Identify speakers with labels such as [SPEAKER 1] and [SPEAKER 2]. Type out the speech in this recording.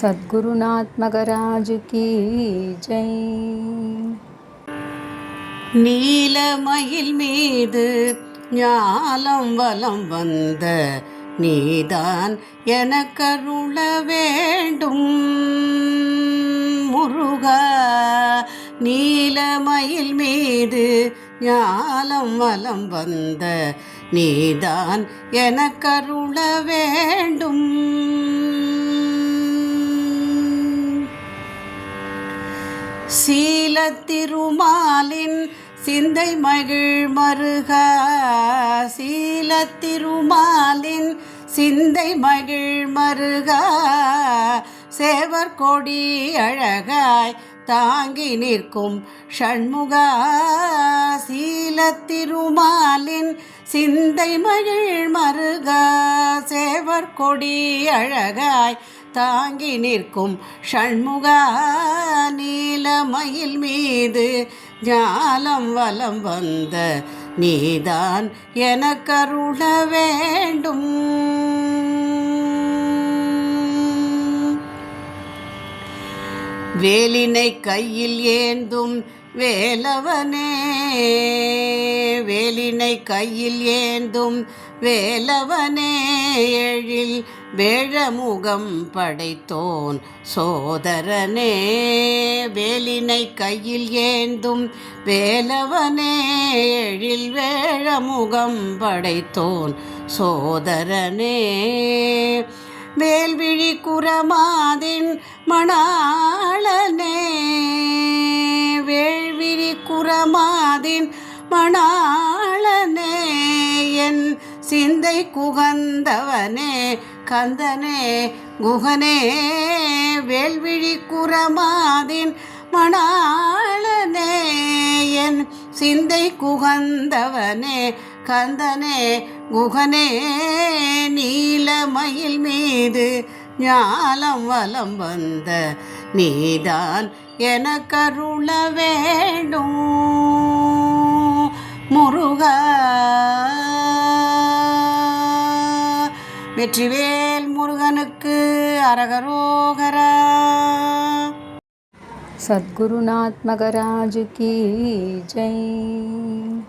[SPEAKER 1] சத்குருநாத்மகராஜு கீ ஜெய்
[SPEAKER 2] நீலமயில் மீது ஞாலம் வலம் வந்த நீதான் எனக்கருள வேண்டும். முருகா நீலமயில் மீது ஞாலம் வலம் வந்த நீதான் எனக்கருள வேண்டும். சீலத்திருமாலின் சிந்தை மகிழ் மருக. சீலத்திருமாலின் சிந்தை மகிழ் மருக. சேவர் கொடி அழகாய் தாங்கி நிற்கும் ஷண்முகா. சீலத்திருமாலின் சிந்தை மகிழ் மருக. சேவர் கொடி அழகாய் தாங்கி நிற்கும் ஷண்முகா நீலமயில் மீது ஞாலம் வலம் வந்த நீதான் எனக்கருள வேண்டும். வேலினை கையில் ஏந்தும் வேலவனே. வேலினை கையில் ஏந்தும் வேலவனே. எழில் வேழமுகம் படைத்தோன் சோதரனே. வேலினை கையில் ஏந்தும் வேலவனே. எழில் வேழமுகம் படைத்தோன் சோதரனே. வேல்விழி குரமாதின் மணாளனே. வேள்விழி குரமாதின் மணாளனே. என் சிந்தை குகந்தவனே கந்தனே குகனே. வேல்விழி குரமாதின் மணாளனே. என் சிந்தை குகந்தவனே கந்தனே குகனே நீலமயில் மீது ஞாலம் வலம் வந்த நீதான் என கருள வேண்டும். முருக. வெற்றிவேல் முருகனுக்கு அரகரோகரா.
[SPEAKER 1] சத்குருநாத்மகராஜு கீ. ஜெய்.